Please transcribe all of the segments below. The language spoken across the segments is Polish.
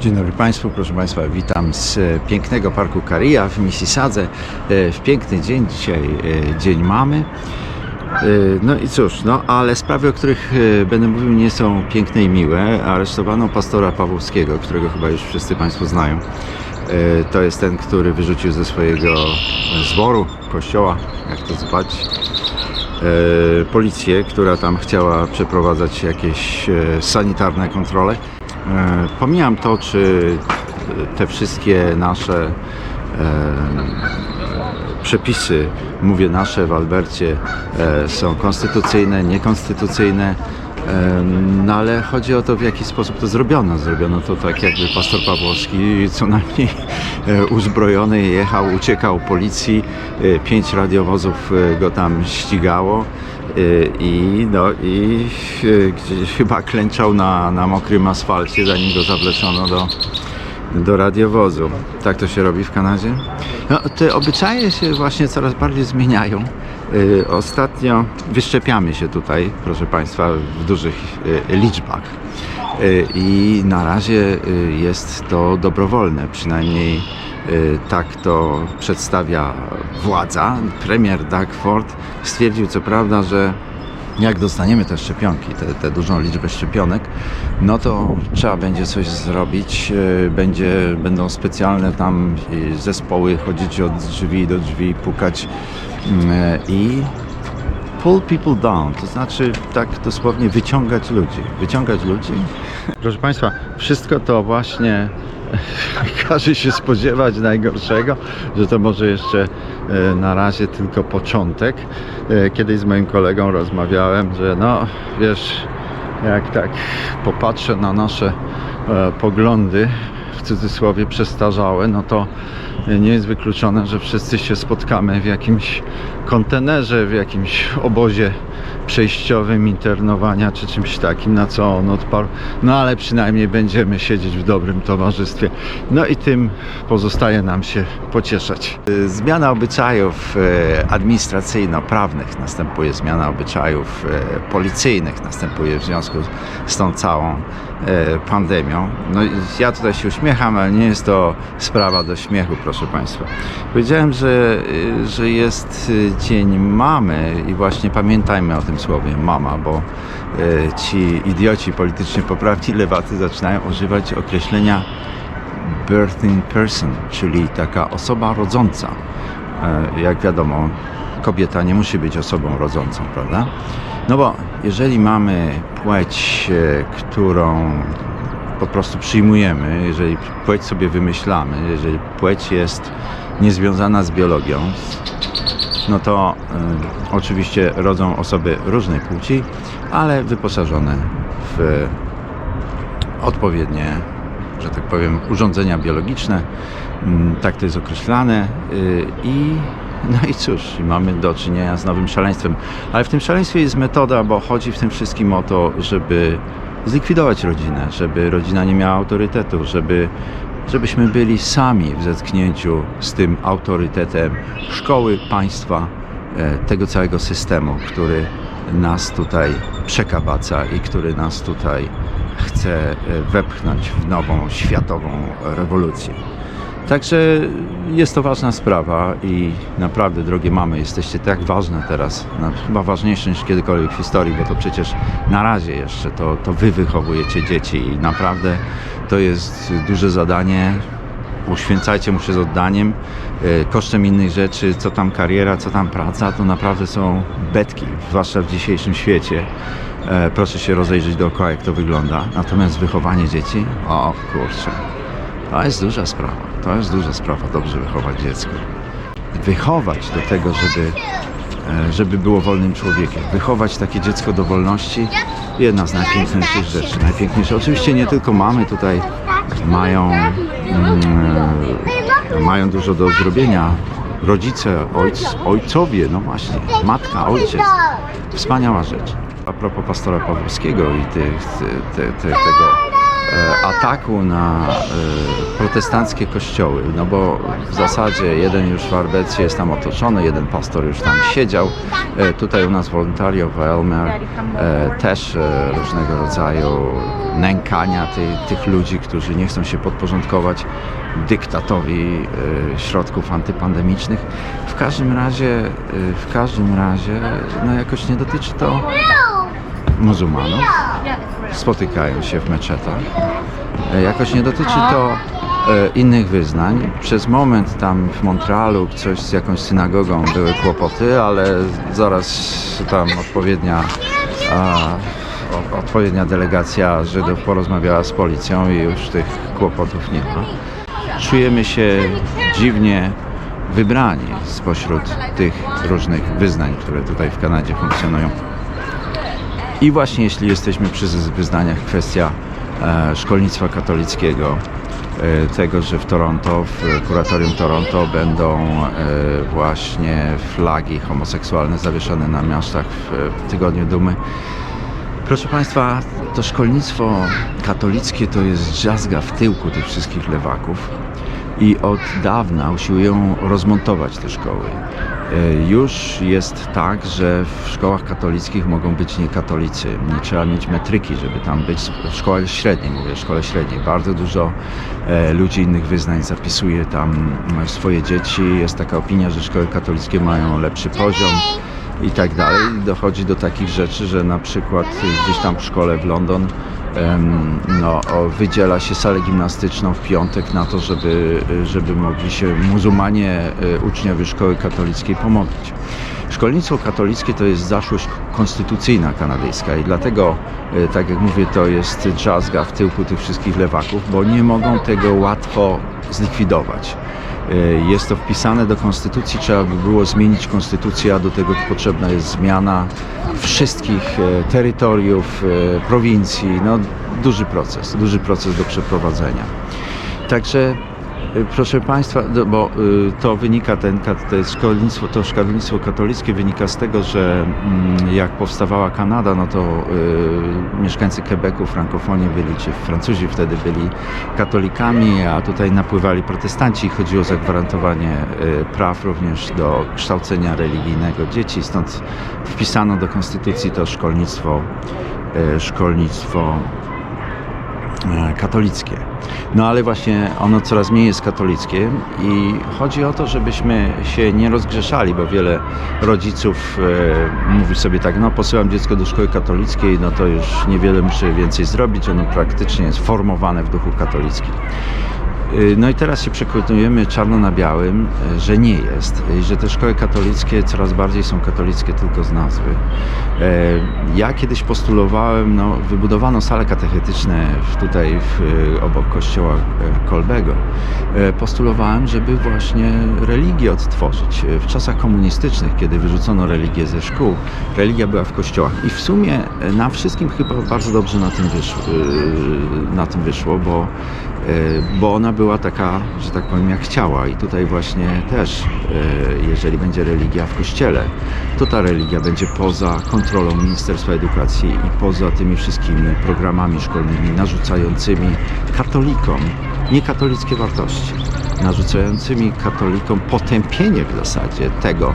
Dzień dobry Państwu, proszę Państwa, witam z e, pięknego parku Karia w Mississadze. E, W piękny dzień, dzisiaj e, dzień mamy. No i cóż, no ale sprawy, o których będę mówił nie są piękne i miłe. Aresztowano pastora Pawłowskiego, którego chyba już wszyscy Państwo znają. To jest ten, który wyrzucił ze swojego zboru, kościoła, jak to e, policję, która tam chciała przeprowadzać jakieś sanitarne kontrole. E, Pomijam to, czy te wszystkie nasze e, przepisy, mówię nasze w Albercie, e, są konstytucyjne, niekonstytucyjne. No ale chodzi o to, w jaki sposób to zrobiono. Zrobiono to tak, jakby pastor Pawłowski co najmniej e, uzbrojony jechał, uciekał policji, e, pięć radiowozów e, go tam ścigało. I, no, i gdzieś chyba klęczał na, na mokrym asfalcie, zanim go zawleczono do, do radiowozu. Tak to się robi w Kanadzie. No, te obyczaje się właśnie coraz bardziej zmieniają. Y, Ostatnio wyszczepiamy się tutaj, proszę Państwa, w dużych y, liczbach. Y, I na razie jest to dobrowolne, przynajmniej tak to przedstawia władza. Premier Doug Ford stwierdził co prawda, że jak dostaniemy te szczepionki, tę te, te dużą liczbę szczepionek, no to trzeba będzie coś zrobić, będzie, będą specjalne tam zespoły chodzić od drzwi do drzwi, pukać i pull people down, to znaczy tak dosłownie wyciągać ludzi. Wyciągać ludzi. Proszę Państwa, wszystko to właśnie każe się spodziewać najgorszego, że to może jeszcze e, na razie tylko początek. E, Kiedyś z moim kolegą rozmawiałem, że no wiesz, jak tak popatrzę na nasze e, poglądy, w cudzysłowie przestarzałe, no to nie jest wykluczone, że wszyscy się spotkamy w jakimś kontenerze, w jakimś obozie przejściowym internowania czy czymś takim, na co on odparł. No ale przynajmniej będziemy siedzieć w dobrym towarzystwie. No i tym pozostaje nam się pocieszać. Zmiana obyczajów e, administracyjno-prawnych następuje, zmiana obyczajów policyjnych następuje w związku z tą całą pandemią. No ja tutaj się uśmiecham, ale nie jest to sprawa do śmiechu, proszę Państwa. Powiedziałem, że, y, że jest y, Dzień Mamy i właśnie pamiętajmy o tym słowie mama, bo y, ci idioci politycznie poprawni lewacy zaczynają używać określenia birthing person, czyli taka osoba rodząca. Jak wiadomo, kobieta nie musi być osobą rodzącą, prawda? No bo jeżeli mamy płeć, którą po prostu przyjmujemy, jeżeli płeć sobie wymyślamy, jeżeli płeć jest niezwiązana z biologią, no to y, oczywiście rodzą osoby różnej płci, ale wyposażone w odpowiednie, że tak powiem, urządzenia biologiczne. Mm, Tak to jest określane. y, I no i cóż, mamy do czynienia z nowym szaleństwem. Ale w tym szaleństwie jest metoda, bo chodzi w tym wszystkim o to, żeby zlikwidować rodzinę, żeby rodzina nie miała autorytetu, żeby, żebyśmy byli sami w zetknięciu z tym autorytetem szkoły, państwa, e, tego całego systemu, który nas tutaj przekabaca i który nas tutaj chce e, wepchnąć w nową światową rewolucję. Także jest to ważna sprawa i naprawdę, drogie mamy, jesteście tak ważne teraz, no, chyba ważniejsze niż kiedykolwiek w historii, bo to przecież na razie jeszcze to, to wy wychowujecie dzieci i naprawdę to jest duże zadanie. Uświęcajcie mu się z oddaniem, e, kosztem innych rzeczy, co tam kariera, co tam praca, to naprawdę są betki, zwłaszcza w dzisiejszym świecie. E, Proszę się rozejrzeć dookoła, jak to wygląda. Natomiast wychowanie dzieci, o kurczę, to jest duża sprawa. To jest duża sprawa, dobrze wychować dziecko. Wychować do tego, żeby, e, żeby było wolnym człowiekiem. Wychować takie dziecko do wolności, jedna z najpiękniejszych rzeczy. Najpiękniejsze. Oczywiście nie tylko mamy tutaj mają, mm, e, mają dużo do zrobienia. Rodzice, ojc, ojcowie, no właśnie, matka, ojciec. Wspaniała rzecz. A propos pastora Pawłowskiego i tego ataku na e, protestanckie kościoły, no bo w zasadzie jeden już w Arbecie jest tam otoczony, jeden pastor już tam siedział. E, Tutaj u nas wolontariusz w Elmer e, też e, różnego rodzaju nękania ty, tych ludzi, którzy nie chcą się podporządkować dyktatowi e, środków antypandemicznych. W każdym razie, e, w każdym razie, no jakoś nie dotyczy to muzułmanów. Spotykają się w meczetach. E, Jakoś nie dotyczy to e, innych wyznań. Przez moment tam w Montrealu coś z jakąś synagogą były kłopoty, ale zaraz tam odpowiednia a, odpowiednia delegacja Żydów porozmawiała z policją i już tych kłopotów nie ma. Czujemy się dziwnie wybrani spośród tych różnych wyznań, które tutaj w Kanadzie funkcjonują. I właśnie jeśli jesteśmy przy wyznaniach, kwestia e, szkolnictwa katolickiego, e, tego, że w Toronto, w kuratorium Toronto będą e, właśnie flagi homoseksualne zawieszone na miastach w, Tygodniu Dumy. Proszę Państwa, to szkolnictwo katolickie to jest drzazga w tyłku tych wszystkich lewaków i od dawna usiłują rozmontować te szkoły. E, Już jest tak, że w szkołach katolickich mogą być niekatolicy. Nie trzeba mieć metryki, żeby tam być. W szkole średniej, mówię, w szkole średniej. Bardzo dużo e, ludzi innych wyznań zapisuje tam e, swoje dzieci. Jest taka opinia, że szkoły katolickie mają lepszy poziom i tak dalej. Dochodzi do takich rzeczy, że na przykład gdzieś tam w szkole w London no, wydziela się salę gimnastyczną w piątek na to, żeby, żeby mogli się muzułmanie, e, uczniowie szkoły katolickiej pomodlić. Szkolnictwo katolickie to jest zaszłość konstytucyjna kanadyjska i dlatego, e, tak jak mówię, to jest drzazga w tyłku tych wszystkich lewaków, bo nie mogą tego łatwo zlikwidować. E, Jest to wpisane do konstytucji, trzeba by było zmienić konstytucję, a do tego potrzebna jest zmiana wszystkich e, terytoriów, e, prowincji. No, duży proces, duży proces do przeprowadzenia. Także Proszę Państwa, do- bo y, to wynika, ten, to szkolnictwo, to szkolnictwo katolickie wynika z tego, że mm, jak powstawała Kanada, no to y, mieszkańcy Quebecu, frankofonie byli, czy Francuzi wtedy byli katolikami, a tutaj napływali protestanci. I chodziło o zagwarantowanie y, praw również do kształcenia religijnego dzieci, stąd wpisano do konstytucji to szkolnictwo, y, szkolnictwo katolickie. No ale właśnie ono coraz mniej jest katolickie i chodzi o to, żebyśmy się nie rozgrzeszali, bo wiele rodziców e, mówi sobie tak, no posyłam dziecko do szkoły katolickiej, no to już niewiele muszę więcej zrobić, ono praktycznie jest formowane w duchu katolickim. Y, No i teraz się przekonujemy czarno na białym, y, że nie jest i że te szkoły katolickie coraz bardziej są katolickie tylko z nazwy. E, Ja kiedyś postulowałem, no, wybudowano sale katechetyczne tutaj w, y, obok kościoła Kolbego. Postulowałem, żeby właśnie religię odtworzyć. W czasach komunistycznych, kiedy wyrzucono religię ze szkół, religia była w kościołach i w sumie nam wszystkim chyba bardzo dobrze na tym wyszło, y, na tym wyszło bo bo ona była taka, że tak powiem, jak chciała. I tutaj właśnie też, e, jeżeli będzie religia w kościele, to ta religia będzie poza kontrolą Ministerstwa Edukacji i poza tymi wszystkimi programami szkolnymi narzucającymi katolikom niekatolickie wartości, narzucającymi katolikom potępienie w zasadzie tego,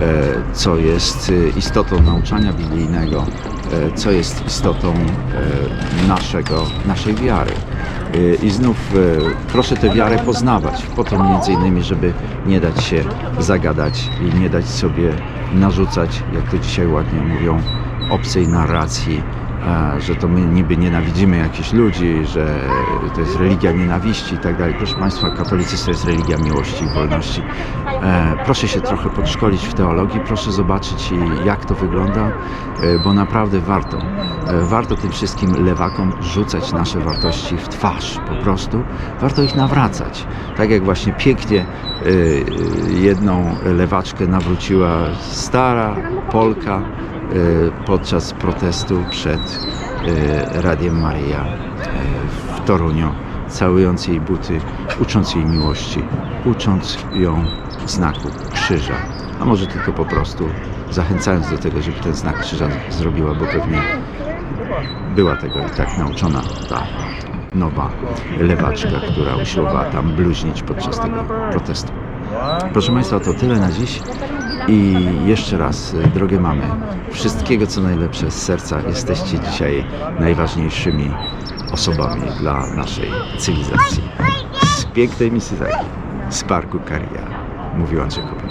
e, co jest istotą nauczania biblijnego, co jest istotą naszego, naszej wiary. E, I znów e, proszę tę wiarę poznawać, po to między innymi, żeby nie dać się zagadać i nie dać sobie narzucać, jak to dzisiaj ładnie mówią, obcej narracji, a, że to my niby nienawidzimy jakichś ludzi, że to jest religia nienawiści i tak dalej. Proszę Państwa, katolicyzm to jest religia miłości i wolności. E, proszę się trochę podszkolić w teologii, proszę zobaczyć jak to wygląda, e, bo naprawdę warto. E, warto tym wszystkim lewakom rzucać nasze wartości w twarz po prostu. Warto ich nawracać. Tak jak właśnie pięknie e, jedną lewaczkę nawróciła stara Polka, e, podczas protestu przed e, Radiem Maryja e, w Toruniu, całując jej buty, ucząc jej miłości, ucząc ją znaku krzyża, a może tylko po prostu zachęcając do tego, żeby ten znak krzyża zrobiła, bo pewnie była tego i tak nauczona ta nowa lewaczka, która usiłowała tam bluźnić podczas tego protestu. Proszę Państwa, to tyle na dziś. I jeszcze raz, y, drogie mamy, wszystkiego co najlepsze z serca. Jesteście dzisiaj najważniejszymi osobami dla naszej cywilizacji. Z pięknej Mississauga, z parku Karia, mówił Andrzej Kopek.